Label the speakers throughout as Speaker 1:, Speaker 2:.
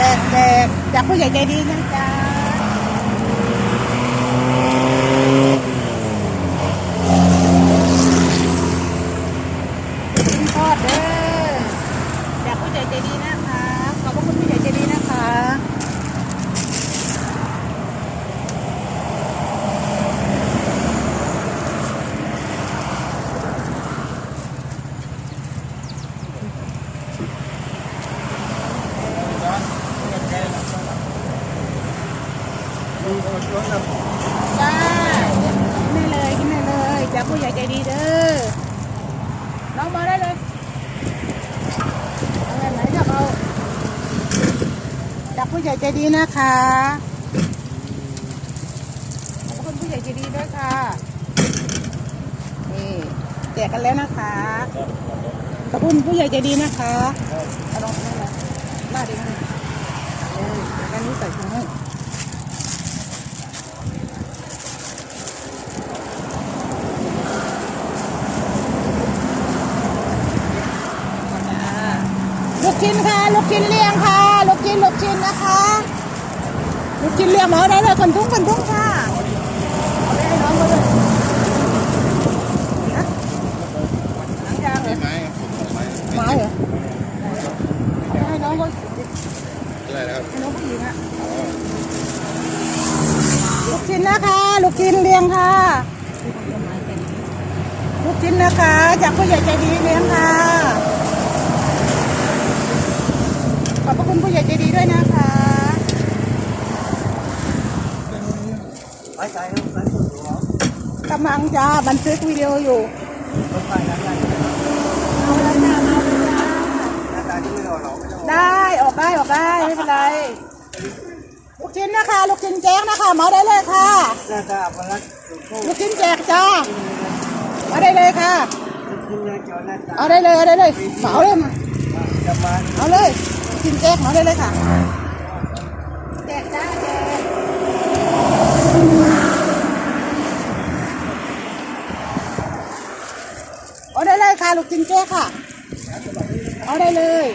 Speaker 1: แจกแจกจากผู้ใหญ่ใจดีนะจ๊ะคุณทอดเด้อจากผู้ใหญ่ใจดีนะคะ ขอบพระคุณผู้ใหญ่ใจดีนะคะ จ้ากินได้เลยกินได้เลยจาผู้ใหญ่ใจดีเด้อน้องมาได้เลยเอาแบบไหนจะเอาจากผู้ใหญ่ใจดีนะคะขอบคุณผู้ใหญ่ใจดีด้วยค่ะนี่แจกกันแล้วนะคะขอบคุณผู้ใหญ่ใจดีนะคะเอาลองนั่นเลยหน้าดีมากเออเดี๋ยวกันนี้ใส่ถุงให้ ชิ้นค่ะลูกชิ้นเลี้ยงค่ะลูกชิ้นลูกชิ้นนะคะลูกชิ้นเลี้ยงหมอได้เลยคนทุกคนทุกค่ะเอาไปให้น้องเขาเลยนะหนังยางเหรอ
Speaker 2: ไม้ครับผมไม้
Speaker 1: ไม้เหรอเอาไปให้น้องเขา
Speaker 2: อะไรนะครับ
Speaker 1: ให้น้องผู้หญิงอะลูกชิ้นนะคะลูกชิ้นเลี้ยงค่ะลูกชิ้นนะคะจากผู้ใหญ่ใจดีเลี้ยงค่ะ ขอบพระคุณผู้ใหญ่ใจดีด้วยนะคะ
Speaker 2: ไม้ใส่ครับไม้สุดหัว
Speaker 1: กำลังจะบันทึกวิดีโออยู่
Speaker 2: รถไฟแล้วกัน
Speaker 1: เอาเลยจ้าเอาเลยจ้า
Speaker 2: หน้าตาที่ไม่รอเราไม่ต้อง
Speaker 1: ได้ออกได้ออกได้ไม่เป็นไรลูกชิ้นนะคะ ลูกชิ้นแจ้งนะคะมาได้เลยค่ะ
Speaker 2: หน้าตาพลัดสุดโค้ง
Speaker 1: ลูกชิ้นแจกจ้ามาได้เลยค่ะ
Speaker 2: คุณยายจอหน้าตา
Speaker 1: เอาได้เลยเอาได้เลยเหมาเลยมา
Speaker 2: จะมา
Speaker 1: เอาเลยลูกชิ้นแจกเหมาได้เลยค่ะแจกจ้าแจก เอาได้เลยค่ะลูกชิ้นแจกค่ะเอาได้เลย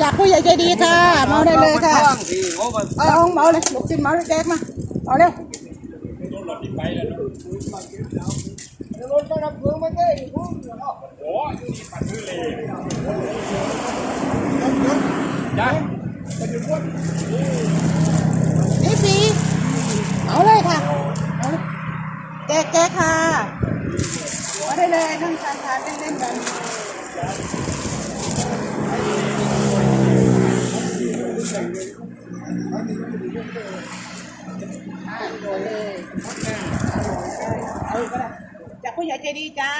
Speaker 1: จากผู้ใหญ่ใจดีค่ะเมาได้เลยค่ะ
Speaker 2: ทีโอ้มัน
Speaker 1: เอาเอาเมาเลยลูกชิ้นเมาเลยแจกมาเอาเร็ว
Speaker 2: รถมาดับเพลิงไม่ได้พุ่ง
Speaker 1: นี่ฟรีเอาเลยค่ะแจกแจกค่ะ เอาได้เลยนั่งทานทานเล่นเล่นกันอ่าเอาเลยเอาเลยก็ได้จากผู้ใหญ่ใจดีจ้า